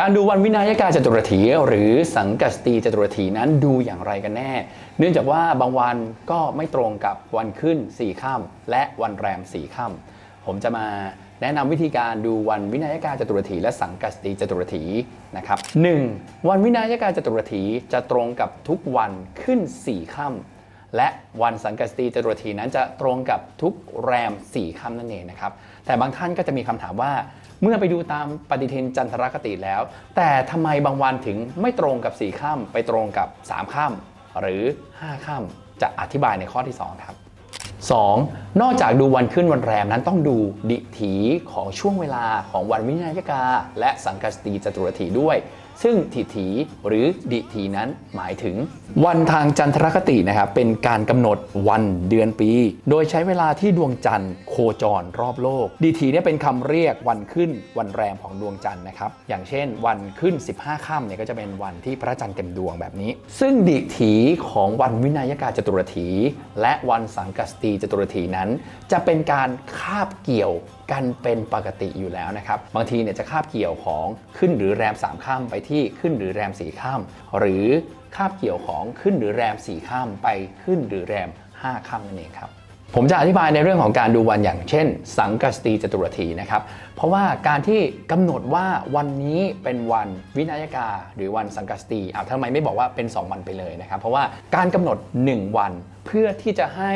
การดูวันวินัยกาจตุรถีหรือสังกัสตีจตุรถีนั้นดูอย่างไรกันแน่ เนื่องจากว่าบางวันก็ไม่ตรงกับวันขึ้น4ค่ำและวันแรม4ค่ำผมจะมาแนะนำวิธีการดูวันวินัยกาจตุรถีและสังกัสตีจตุรถีนะครับ 1. วันวินัยกาจตุรถีจะตรงกับทุกวันขึ้น4ค่ำ และวันสังกัสตีจตุรถีนั้นจะตรงกับทุกแรม 4ค่ำนั่นเองนะครับ แต่บางท่านก็จะมีคำถามว่า เมื่อไปดูตามปฏิทินจันทรคติแล้ว แต่ทำไมบางวันถึงไม่ตรงกับ 4ค่ำไปตรงกับ 3ค่ำหรือ 5ค่ำจะอธิบายในข้อที่ 2 ครับ 2. นอกจากดูวันขึ้นวันแรมนั้นต้องดูดิถีของช่วงเวลาของวันวินัยกา และสังกัสตีจตุรถีด้วย ซึ่งทิถีหรือดิถีนั้นหมายถึง วันทางจันทรคตินะครับเป็นการกำหนดวันเดือนปี โดยใช้เวลาที่ดวงจันทร์โคจรรอบโลก ดิถีเนี่ยเป็นคำเรียกวันขึ้นวันแรมของดวงจันทร์นะครับอย่างเช่น วันขึ้น 15ค่ำเนี่ยก็จะเป็นวันที่พระจันทร์เต็มดวงแบบนี้ ซึ่งดิถีของวันวินัยกาจตุรถี และวันสังกัสตีจตุรถีนั้น จะเป็นการคาบเกี่ยว กันเป็นปกติอยู่แล้วนะครับ บางทีเนี่ยจะคาบเกี่ยวของขึ้นหรือแรม 3 ข้ามไปที่ขึ้นหรือแรม 4 ข้าม หรือคาบเกี่ยวของขึ้นหรือแรม 4 ข้ามไปขึ้นหรือแรม 5 ข้ามนั่นเองครับผมจะอธิบายในเรื่องของการดูวันอย่างเช่น สังกัสตีจตุรถีนะครับ เพราะว่าการที่กำหนดว่าวันนี้เป็นวันวินัยกา หรือวันสังกัสตีอ้าวทำไมไม่บอกว่าเป็น 2 วันไปเลยนะครับ เพราะว่าการกำหนด 1 วันเพื่อที่จะให้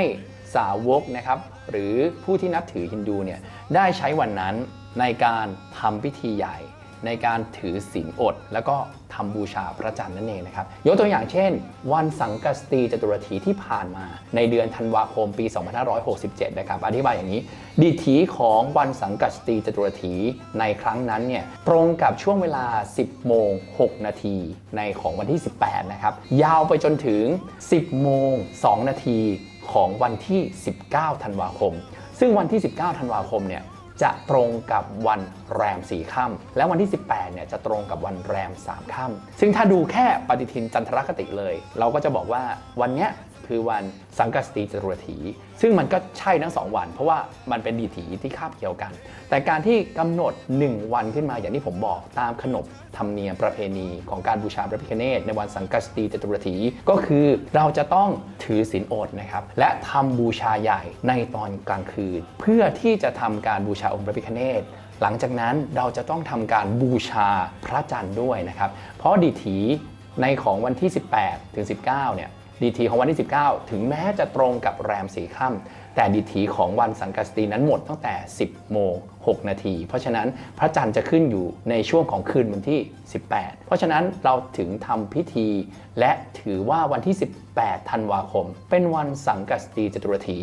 สาวกนะครับหรือผู้ที่นับถือฮินดูเนี่ยได้ใช้วันนั้นในการทำพิธีใหญ่ ในการถือศีลอด แล้วก็ทำบูชาพระจันทร์นั่นเองนะครับยกตัวอย่างเช่น วันสังกัสตีจตุรถีที่ผ่านมา ในเดือนธันวาคมปี 2567 นะครับอธิบายอย่างนี้ ดิถีของวันสังกัสตีจตุรถีในครั้งนั้นเนี่ยตรงกับช่วงเวลา 10 โมง 6 นาทีในของวันที่ 18 นะครับยาวไปจนถึง 10 โมง 2 นาที ของวันที่ 19 ธันวาคม ซึ่งวันที่ 19 ธันวาคมเนี่ยจะตรงกับวันแรมสี่ค่ำและวันที่ 18 เนี่ยจะตรงกับวันแรม 3 ค่ำซึ่งถ้าดูแค่ปฏิทินจันทรคติเลย เราก็จะบอกว่าวันเนี้ย คือวันสังกสตีจตุรถี ซึ่งมันก็ใช่ทั้ง 2 วัน เพราะว่ามันเป็นดีถีที่คาบเกี่ยวกัน แต่การที่กำหนด 1 วันขึ้นมาอย่างที่ผมบอกตามขนบธรรมเนียมประเพณีของการบูชาพระพิฆเนศในวันสังกสตีจตุรถี ก็คือเราจะต้องถือศีลอดนะครับและทำบูชาใหญ่ในตอนกลางคืน เพื่อที่จะทำการบูชาองค์พระพิฆเนศหลังจากนั้นเราจะต้องทำการบูชาพระจันทร์ด้วยนะครับ เพราะดีถีในของวันที่ 18 ถึง 19 เนี่ย ดีถีของวันที่ 19 ถึงแม้จะตรงกับแรมสี่ค่ำแต่ดีถีของวันสังกัสตีนั้นหมดตั้งแต่ 10 โมง 6 นาที เพราะฉะนั้นพระจันทร์จะขึ้นอยู่ในช่วงของคืนวันที่ 18 เพราะฉะนั้นเราถึงทำพิธี และถือว่าวันที่ 18 ธันวาคม เป็นวันสังกัสตีจตุรถี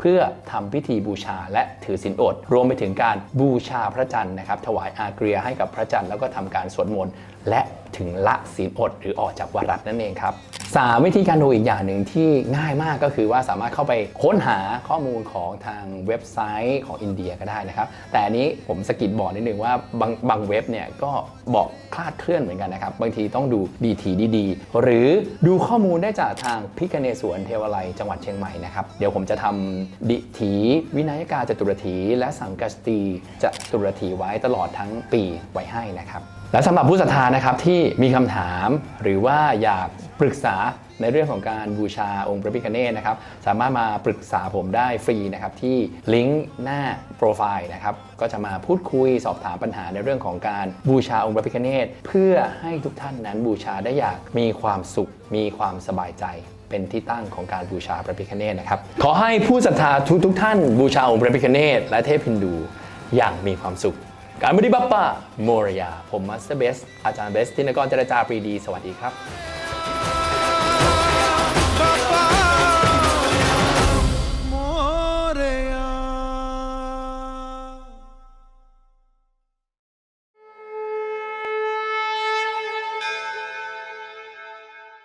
เพื่อทำพิธีบูชาและถือศีลอด รวมไปถึงการบูชาพระจันทร์นะครับ ถวายอาเกรียให้กับพระจันทร์แล้วก็ทำการสวดมนต์และถึงละศีลอดหรือออกจากวารัตนั่นเองครับสามวิธีการดูอีกอย่างหนึ่งที่ง่ายมากก็คือว่าสามารถเข้าไปค้นหาข้อข้อมูลของทางเว็บไซต์ของอินเดียก็ได้นะครับ แต่อันนี้ผมสกิดบอกนิดนึงว่าบางบางเว็บเนี่ยก็บอกคลาดเคลื่อนเหมือนกันนะครับ บางทีต้องดูดีทีดีๆ หรือดูข้อมูลได้จากทางพิคเนศวนเทวไลจังหวัดเชียงใหม่นะครับ เดี๋ยวผมจะทำดิถีวินัยกาจตุรถี และสังกัสตีจตุรถีไว้ตลอดทั้งปีไว้ให้นะครับและสำหรับผู้ศรัทธานะครับที่มีคำถามหรือว่าอยากปรึกษา ในเรื่องของการบูชาองค์พระพิฆเนศนะครับสามารถมาปรึกษาผมได้ฟรีนะครับที่ลิงก์หน้าโปรไฟล์นะครับก็จะมาพูดคุยสอบถามปัญหาในเรื่องของการบูชาองค์พระพิฆเนศเพื่อให้ทุกท่านนั้นบูชาได้อย่างมีความสุข มีความสบายใจเป็นที่ตั้งของการบูชาพระพิฆเนศนะครับขอให้ผู้ศรัทธาทุกทุกๆท่านบูชาองค์พระพิฆเนศและเทพฮินดูอย่างมีความสุข การบริบัปปะโมรยา ผมมัสเตอร์เบส อาจารย์เบส ทินกรเจรจาปรีดี สวัสดีครับ